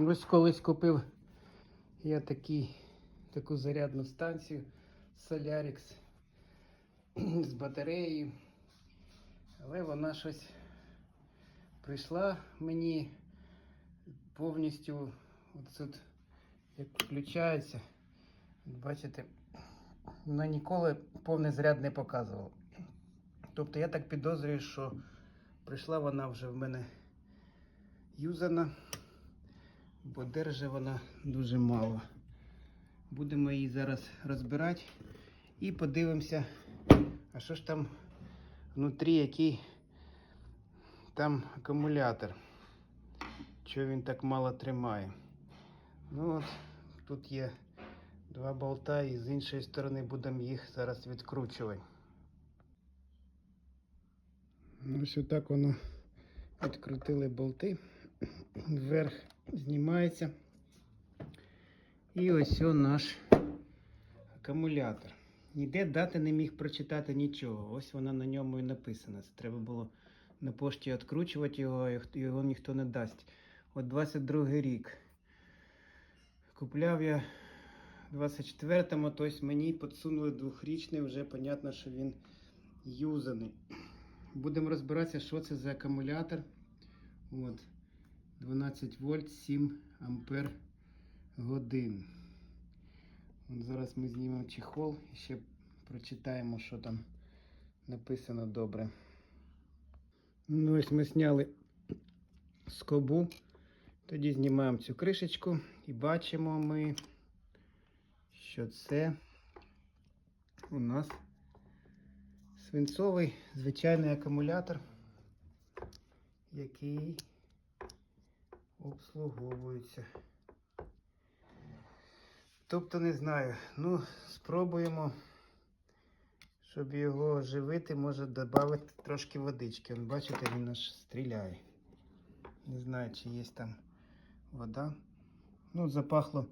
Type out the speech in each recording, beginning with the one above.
Ось колись купив я такий, таку зарядну станцію Solarix з батареєю. Але вона щось прийшла мені повністю. От тут як включається. Бачите, вона ніколи повний заряд не показувала. Тобто я так підозрюю, що прийшла вона вже в мене юзана, бо держить вона дуже мало. Будемо її зараз розбирати і подивимося, а що ж там внутрі, який там акумулятор. Чого він так мало тримає. Ну от, тут є два болта і з іншої сторони будемо їх зараз відкручувати. Ось отак воно відкрутили болти. Вверх знімається. І ось о наш акумулятор. Ніде дати не міг прочитати нічого. Ось вона на ньому і написана. Це треба було на пошті відкручувати його, його ніхто не дасть. От 22 рік. Купляв я в 24-му, тобто мені підсунули двохрічний, вже понятно, що він юзаний. Будемо розбиратися, що це за акумулятор. От. 12 вольт 7 ампер годин. От зараз ми знімемо чехол і ще прочитаємо, що там написано добре. Ну, ось ми зняли скобу. Тоді знімаємо цю кришечку і бачимо ми, що це у нас свинцовий звичайний акумулятор, який обслуговується. Тобто не знаю. Ну, спробуємо, щоб його оживити, може додати трошки водички. Вон, бачите, він аж стріляє. Не знаю, чи є там вода. Ну, запахло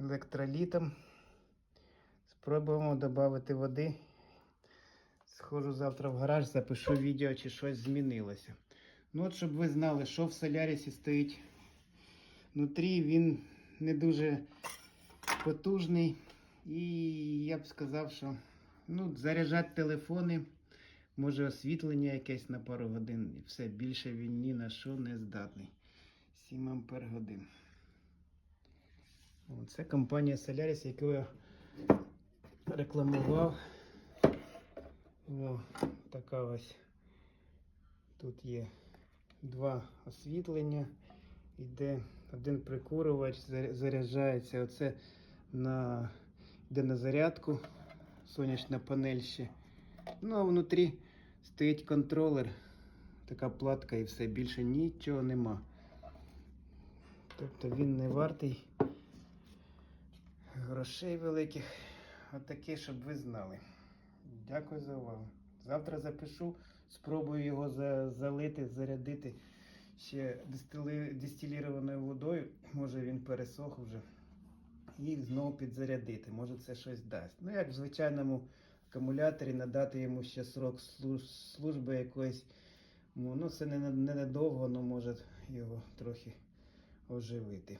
електролітом. Спробуємо додати води. Схожу завтра в гараж, запишу відео, чи щось змінилося. Ну от, щоб ви знали, що в Солярісі стоїть внутрі, він не дуже потужний. І я б сказав, що ну, заряджати телефони, може освітлення якесь на пару годин. І все, більше він ні на що не здатний. 7 ампер годин. Це компанія Solaris, яку я рекламував. О, така ось. Тут є два освітлення. Іде один прикурювач, заряджається. Оце на, йде на зарядку. Сонячна панель ще. Ну а внутрі стоїть контролер. Така платка і все. Більше нічого нема. Тобто він не вартий грошей великих. Отакий, щоб ви знали. Дякую за увагу. Завтра запишу, спробую його за- залити, зарядити ще дистилірованою водою. Може він пересох вже. І знову підзарядити. Може це щось дасть. Ну, як в звичайному акумуляторі, надати йому ще срок служби якоїсь. Ну, це не, не але може його трохи оживити.